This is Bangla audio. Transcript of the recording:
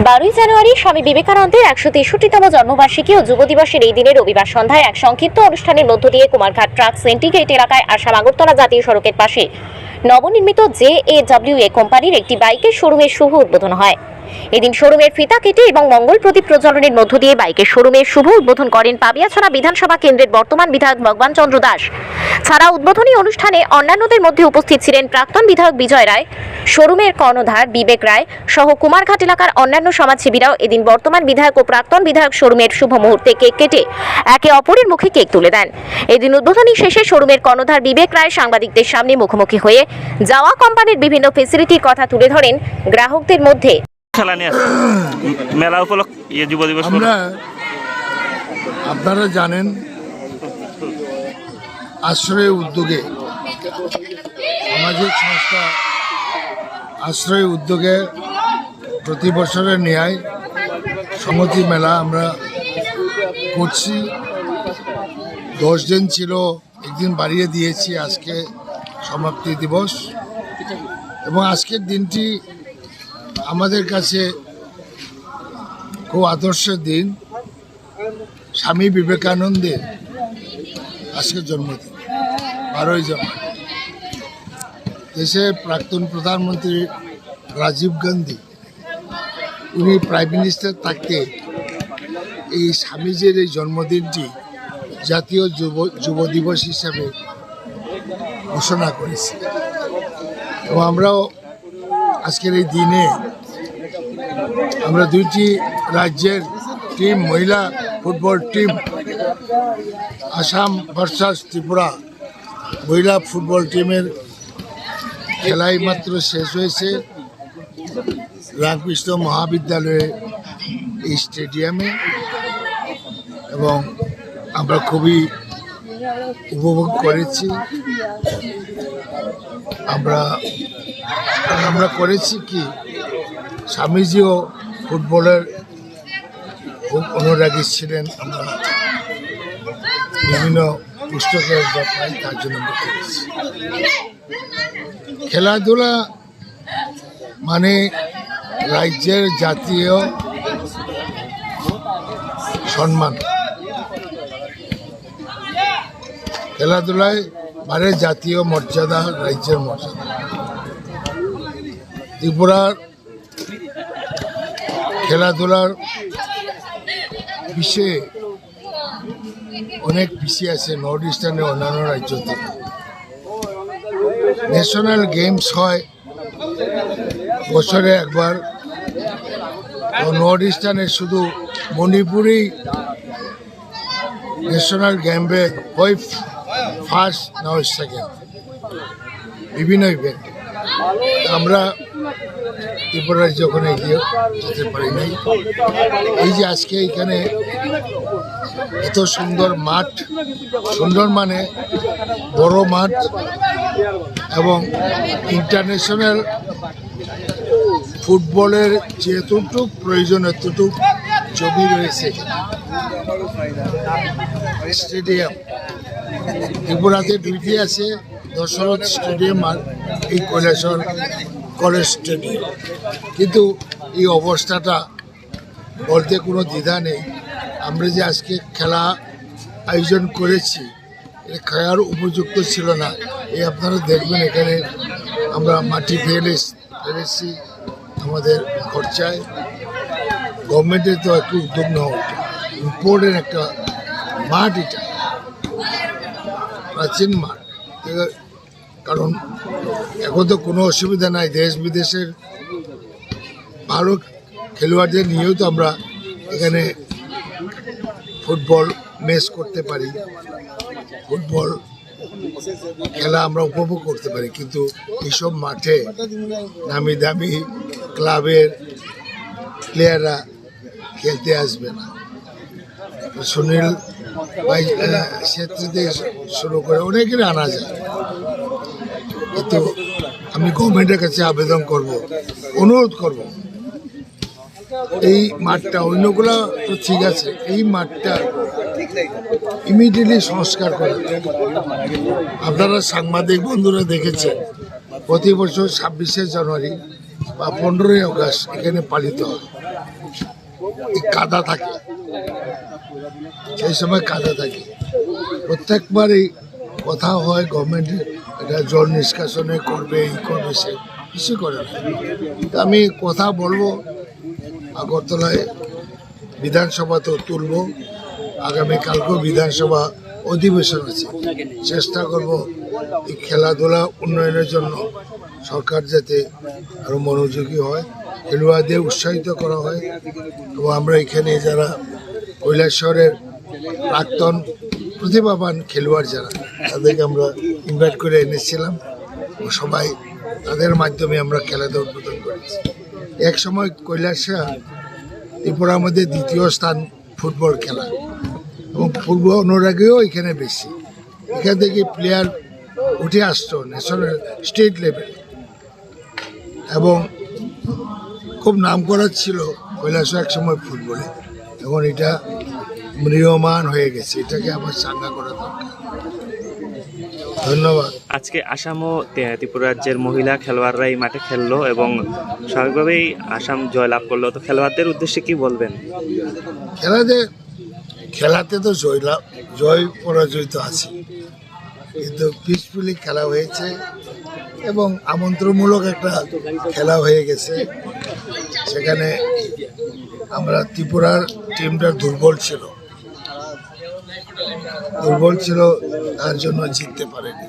বারোই জানুয়ারি স্বামী বিবেকানন্দের একশো তেষট্টিতম জন্মবার্ষিকী ও যুব দিবসের এই দিনে রবিবার সন্ধ্যায় এক সংক্ষিপ্ত অনুষ্ঠানের মধ্য দিয়ে কুমারঘাট ট্রাক সেন্টিগ্রেট এলাকায় আসাম আগরতলা জাতীয় সড়কের পাশে নবনির্মিত জে এ ডাব্লিউ এ কোম্পানির একটি বাইকের শোরুমের শুভ উদ্বোধন হয়। এদিন শোরুমের ফিতা কেটে এবং মঙ্গল প্রদীপ প্রজ্বলনের মধ্য দিয়ে বাইকের শোরুমের শুভ উদ্বোধন করেন পাবিয়াছড়া বিধানসভা কেন্দ্রের বর্তমান বিধায়ক ভগবান চন্দ্র দাস। ছাড়া উদ্বোধনী অনুষ্ঠানে অন্যান্যদের মধ্যে উপস্থিত ছিলেন প্রাক্তন বিধায়ক বিজয় রায়, শোরুমের কর্ণধার বিবেক রায় সহ কুমারঘাট এলাকার অন্যান্য সমাজসেবীরাও এদিন বর্তমান বিধায়ক ও প্রাক্তন বিধায়ক শোরুমের শুভ মুহূর্তে কেক কেটে একে অপরের মুখে কেক তুলে দেন। এদিন উদ্বোধনী শেষে শোরুমের কর্ণধার বিবেক রায় সাংবাদিকদের সামনে মুখোমুখি হয়ে যাওয়া কোম্পানির বিভিন্ন ফেসিলিটির কথা তুলে ধরেন গ্রাহকদের মধ্যে। খেলা নিয়ে মেলা উপলক্ষে ইয়ে যুব দিবস আমরা আপনারা জানেন আশ্রয় উদ্যোগে সামাজিক সংস্থা আশ্রয় উদ্যোগে প্রতি বছরের ন্যায় সংহতি মেলা আমরা করছি। দশ দিন ছিল একদিন বাড়িয়ে দিয়েছি আজকে সমাপ্তি দিবস। এবং আজকের দিনটি আমাদের কাছে খুব আদর্শ দিন। স্বামী বিবেকানন্দের আজকে জন্মদিন, বারোই জানুয়ারি দেশের প্রাক্তন প্রধানমন্ত্রী রাজীব গান্ধী, উনি প্রাইম মিনিস্টার থাকতে এই স্বামীজির এই জন্মদিনটি জাতীয় যুব যুব দিবস হিসাবে ঘোষণা করেছে। এবং আমরাও আজকের এই দিনে আমরা দুইটি রাজ্যের টিম মহিলা football team Assam versus Tripura. মহিলা ফুটবল টিমের খেলাই মাত্র শেষ হয়েছে। রামকৃষ্ণ মহাবিদ্যালয়ে এই স্টেডিয়ামে এবং আমরা খুবই উপভোগ করেছি। আমরা আমরা করেছি কি? স্বামীজিও ফুটবলের খুব অনুরাগী ছিলেন। আমরা বিভিন্ন পুস্তকের ব্যাপারে তার জন্য আমরা খেলাধুলা মানে রাজ্যের জাতীয় সম্মান। খেলাধুলায় মানে জাতীয় মর্যাদা, রাজ্যের মর্যাদা। ত্রিপুরার খেলাধুলার বিষয়ে অনেক পিছিয়ে আছে নর্থ ইস্টার্নের অন্যান্য রাজ্য থেকে। ন্যাশনাল গেমস হয়, বছরে একবার। নর্থ ইস্টার্নের শুধু মণিপুরেই ন্যাশনাল গেমে হয় ফার্স্ট নাও সেকেন্ড? বিভিন্ন ইভেন্ট আমরা ত্রিপুরার যখন এগিয়ে যেতে পারি নাই। এই যে আজকে এখানে এত সুন্দর মাঠ, সুন্দর মানে বড় মাঠ এবং ইন্টারন্যাশনাল ফুটবলের যেতটুক প্রয়োজন, এতটুক ছবি রয়েছে, স্টেডিয়াম। ত্রিপুরাতে দুইটি আছে দশরথ স্টেডিয়াম আর এই কৈলাসর কলেজ স্টেডিয়াম। কিন্তু এই অবস্থাটা বলতে কোনো দ্বিধা নেই। আমরা যে আজকে খেলা আয়োজন করেছি খেলার উপযুক্ত ছিল না। এই আপনারা দেখবেন এখানে আমরা মাটি ফেলে ফেলেছি আমাদের খরচায়। গভর্নমেন্টের তো একটু উদ্যোগ নেওয়া ইম্পর্টেন্ট একটা মাঠ এটা। প্রাচীন মাঠ। কারণ এখন তো কোনো অসুবিধা নাই, দেশ বিদেশের ভালো খেলোয়াড়দের নিয়েও তো আমরা এখানে ফুটবল ম্যাচ করতে পারি। ফুটবল খেলা আমরা উপভোগ করতে পারি, কিন্তু এইসব মাঠে নামি দামি ক্লাবের প্লেয়াররা খেলতে আসবে না। সুনীল ভাই থেকে শুরু করে অনেকের আনা যায়। কিন্তু আমি গভর্নমেন্টের কাছে আবেদন করব, অনুরোধ করব। এই মাঠটা, অন্যগুলো তো ঠিক আছে, এই মাঠটা ইমিডিয়েটলি সংস্কার করা। আপনারা সাংবাদিক বন্ধুরা দেখেছেন, প্রতি বছর ছাব্বিশে জানুয়ারি বা পনেরোই আগস্ট এখানে পালিত হয়। কাদা থাকে। সেই সময় কাদা থাকে। প্রত্যেকবারই কথা হয় গভর্নমেন্ট এটা জল নিষ্কাশনে করবে এই করবে সে, কিছু করে না। আমি কথা বলব, আগরতলায় বিধানসভাতেও তুলব, আগামীকালকেও বিধানসভা অধিবেশন আছে। চেষ্টা করব এই খেলাধুলা উন্নয়নের জন্য সরকার যাতে আরও মনোযোগী হয় খেলোয়াড়দের উৎসাহিত করা হয়। এবং আমরা এখানে যারা কৈলাসহরের প্রাক্তন প্রতিভাবান খেলোয়াড় যারা, তাদেরকে আমরা ইনভাইট করে এনেছিলাম। সবাই তাদের মাধ্যমে আমরা খেলাধুলা উদ্বোধন করেছি। এক সময় কৈলাসহর ত্রিপুরার মধ্যে দ্বিতীয় স্থান ফুটবল খেলা। এবং পূর্ব অনুরাগেও এখানে বেশি। এখান থেকে প্লেয়ার উঠে আসতো ন্যাশনাল স্টেট লেভেল এবং খুব নাম করা ছিল কৈলাস এক সময় ফুটবলে। এখন এটা ম্রিয়মান হয়ে গেছে। এটাকে আবার চাঙ্গা করা দরকার। ধন্যবাদ। আজকে আসাম ও ত্রিপুরা রাজ্যের মহিলা খেলোয়াড়রা এই মাঠে খেললো এবং স্বাভাবিকভাবেই আসাম জয়লাভ করল। তো খেলোয়াড়দের উদ্দেশ্যে কি বলবেন? খেলাতে খেলাতে তো জয়লাভ জয় পরাজয় তো আছে। কিন্তু পিসফুলি খেলা হয়েছে এবং আমন্ত্রণমূলক একটা খেলা হয়ে গেছে। সেখানে আমরা ত্রিপুরার টিমটা দুর্বল ছিল। দুর্বল ছিল তার জন্য জিততে পারেনি।